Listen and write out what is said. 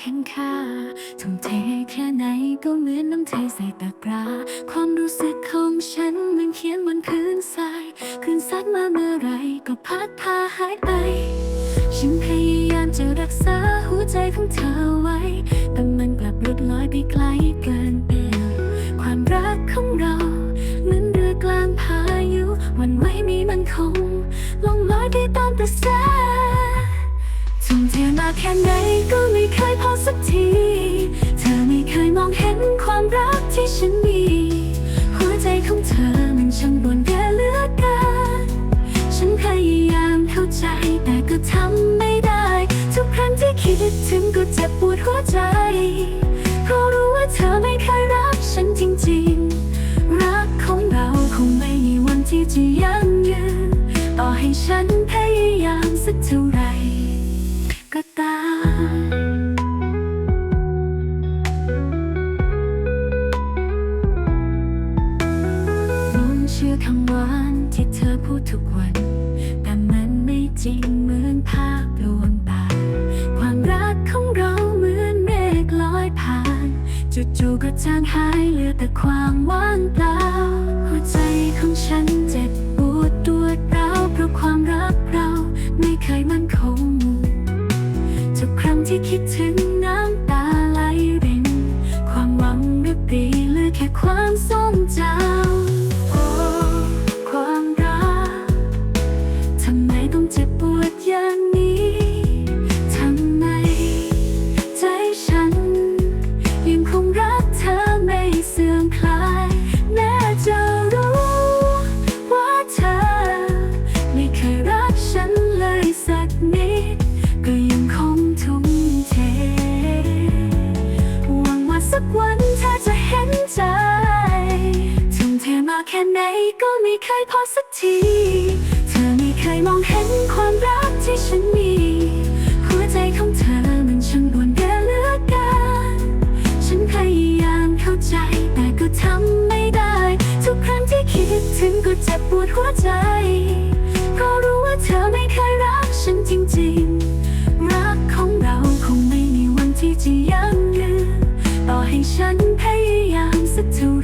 เห็นค่าทุ่มเทแค่ไหนก็เหมือนน้ำเทใส่ตะกร้า ความรู้สึกของฉันมันเขียนบนพื้นทรายคืนซัดมาเมื่อไรก็พัดพาหายไป ฉันพยายามจะรักษาหัวใจของเธอไว้ แต่มันกลับลุดลอยไปไกลเกินเอื้อความรักของเราเหมือนเรือกลางพายุวันไหวมีมันคงลงลอยไปตามกระแสทุ่มเทมาแค่ไหน ความรักที่ฉันมี หัวใจของเธอมันช่างบนเก่เหลือเกินฉันพยายามเข้าใจแต่ก็ทำไม่ได้ ทุกครั้งที่คิดถึงก็เจ็บปวดหัวใจ คำหวานที่เธอพูดทุกวัน แต่มันไม่จริงเหมือนภาพลวงตา ความรักของเราเหมือนเมฆลอยผ่าน จู่ๆก็จางหายเหลือแต่ความว่างเปล่า หัวใจของฉันเจ็บปวดตัวร้าวเพราะความรักเราไม่เคยมั่นคง ทุกครั้งที่คิดถึง ต้องเจ็บปวดอย่างนี้ทำไมใจฉัน ยังคงรักเธอไม่เสื่อมคลายแม้จะรู้ว่าเธอ ไม่เคยรักฉันเลยสักนิด ก็ยังคงทุ่มเทหวังว่าสักวันเธอจะเห็นใจทุ่มเทมาแค่ไหนก็ไม่เคยพอสักที เคยมองเห็นความรักที่ฉันมี หัวใจของเธอมันช่างด่วนเกินเหลือเกินฉันพยายามเข้าใจแต่ก็ทำไม่ได้ ทุกครั้งที่คิดถึงก็เจ็บปวดหัวใจเพราะรู้ว่าเธอไม่เคยรักฉันจริงๆ รักของเราคงไม่มีวันที่จะยั่งยืนต่อให้ฉันพยายามสักเท่า